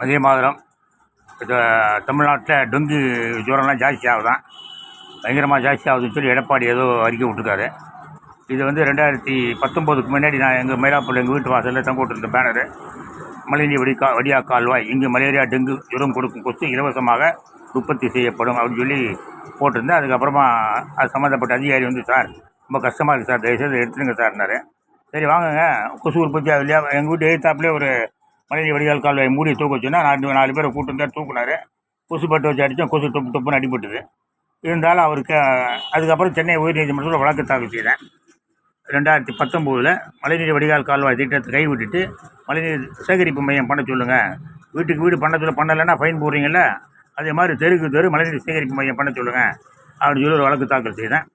அதே மாதிரம் இது தமிழ்நாட்டில் டெங்கு ஜுரம்லாம் ஜாஸ்தி ஆகுதான் பயங்கரமாக ஜாஸ்தி ஆகுதுன்னு சொல்லி எடப்பாடி ஏதோ அறிக்கை விட்டுருக்காரு. இது வந்து ரெண்டாயிரத்தி பத்தொம்போதுக்கு முன்னாடி நான் எங்கள் மயிலாப்பூர் எங்கள் வீட்டு வாசலில் தங்க விட்டுருந்த பேனரு. மலேரியா வடிகா வடியா கால்வாய் இங்கு மலேரியா டெங்கு ஜுரம் கொடுக்கும் கொசு இலவசமாக உற்பத்தி செய்யப்படும் அப்படின்னு சொல்லி போட்டிருந்தேன். அதுக்கப்புறமா அது சம்மந்தப்பட்ட அதிகாரி வந்து சார் ரொம்ப கஷ்டமாக இருக்குது சார் தயவுசெய்து எடுத்துருங்க சார்னாரு சரி வாங்குங்க. கொசு உற்பத்தி ஆகலையா? எங்கள் வீட்டு எழுத்தாப்புலேயே ஒரு மழைநீர் வடிகால் கால்வாய் மூடி தூக்க வச்சுன்னா நாலு நாலு பேரை கூட்டு தான் தூக்குனாரு. கொசு பட்டு வச்சு அடித்தோம் கொசு டொப்பு டொப்புன்னு அடிபட்டுது. இருந்தாலும் அவருக்கு அதுக்கப்புறம் சென்னை உயர்நீதிமன்றத்தில் வழக்கு தாக்கல் செய்தேன் ரெண்டாயிரத்தி பத்தொம்போதில் மழைநீர் வடிகால் கால்வாய் திட்டத்தை கைவிட்டுட்டு மழைநீர் சேகரிப்பு மையம் பண்ண சொல்லுங்கள் வீட்டுக்கு வீடு பண்ண சொல்ல பண்ணலைன்னா ஃபைன் போடுறீங்கள அதே மாதிரி தெருக்கு தெரு மழைநீர் சேகரிப்பு மையம் பண்ண சொல்லுங்கள் அப்படின்னு சொல்லி ஒரு வழக்கு தாக்கல் செய்தேன்.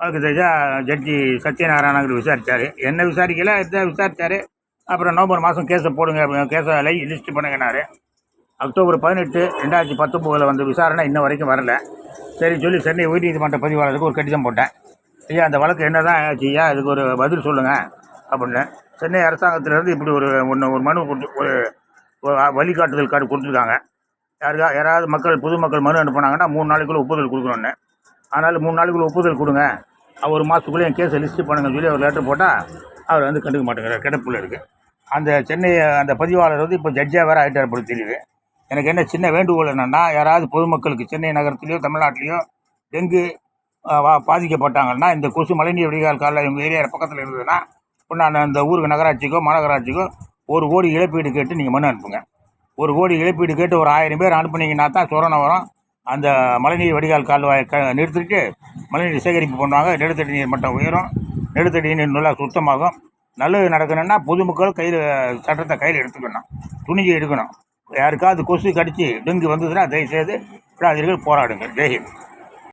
வழக்கு தெரிஞ்சால் ஜட்ஜி சத்யநாராயணங்கிற விசாரித்தார் என்ன விசாரிக்கல? இதை விசாரித்தார் அப்புறம் நவம்பர் மாதம் கேஸை போடுங்க கேஸை லை லிஸ்ட் பண்ணுங்கன்னாரு அக்டோபர் பதினெட்டு ரெண்டாயிரத்தி பத்தொம்போதில் வந்து விசாரணை இன்ன வரைக்கும் வரல. சரி சொல்லி சென்னை உயர்நீதிமன்ற பதிவாளருக்கு ஒரு கடிதம் போட்டேன். ஐயா அந்த வழக்கு என்ன தான் ஆச்சு? ஐயா அதுக்கு ஒரு பதில் சொல்லுங்கள் அப்படின்னு. சென்னை அரசாங்கத்திலேருந்து இப்படி ஒரு ஒன்று ஒரு மனு கொடுத்து ஒரு வழிகாட்டுதல் கார்டு கொடுத்துருக்காங்க. யாருக்கா யாராவது மக்கள் பொதுமக்கள் மனு அனுப்புனாங்கன்னா மூணு நாளைக்குள்ளே ஒப்புதல் கொடுக்கணுன்னு அதனால் மூணு நாளைக்குள்ளே ஒப்புதல் கொடுங்க. ஒரு மாதத்துக்குள்ளே என் கேஸை லிஸ்ட்டு பண்ணுங்கன்னு சொல்லி அவர் லெட்டர் போட்டால் அவர் வந்து கண்டுக்க மாட்டேங்கிறார் கிடப்பில் இருக்குது அந்த சென்னை அந்த பதிவாளர் வந்து இப்போ ஜட்ஜாக வேறு ஆகிட்டார் போல தெரியுது. எனக்கு என்ன சின்ன வேண்டுகோள் என்னென்னா யாராவது பொதுமக்களுக்கு சென்னை நகரத்துலேயோ தமிழ்நாட்டிலையோ டெங்கு பாதிக்கப்பட்டாங்கன்னா இந்த கொசு மழைநீர் வடிகால் காலில் எங்கள் ஏரியா பக்கத்தில் இருந்ததுன்னா இப்போ நான் அந்த ஊருக்கு நகராட்சிக்கோ மாநகராட்சிக்கோ ஒரு கோடி இழப்பீடு கேட்டு நீங்கள் மனு அனுப்புங்க. ஒரு கோடி இழப்பீடு கேட்டு ஒரு ஆயிரம் பேர் அனுப்புனீங்கன்னா தான் சொரணை வரும். அந்த மழைநீர் வடிகால் கால்வாயை க நிறுத்திட்டு மழைநீர் சேகரிப்பு பண்ணுவாங்க நிலத்தடி நீர் மட்டம் உயரும். நிலத்தடி நீர் நல்லா சுத்தமாகும். நல்லது நடக்கணும்னா பொதுமக்கள் கையில் சட்டத்தை கையில் எடுத்துக்கணும். துணிஞ்சு எடுக்கணும். யாருக்காவது கொசு கடித்து டெங்கு வந்ததுன்னா தயவுசெய்து விடாதீர்கள் போராடுங்கள். ஜெய்ஹிந்த்.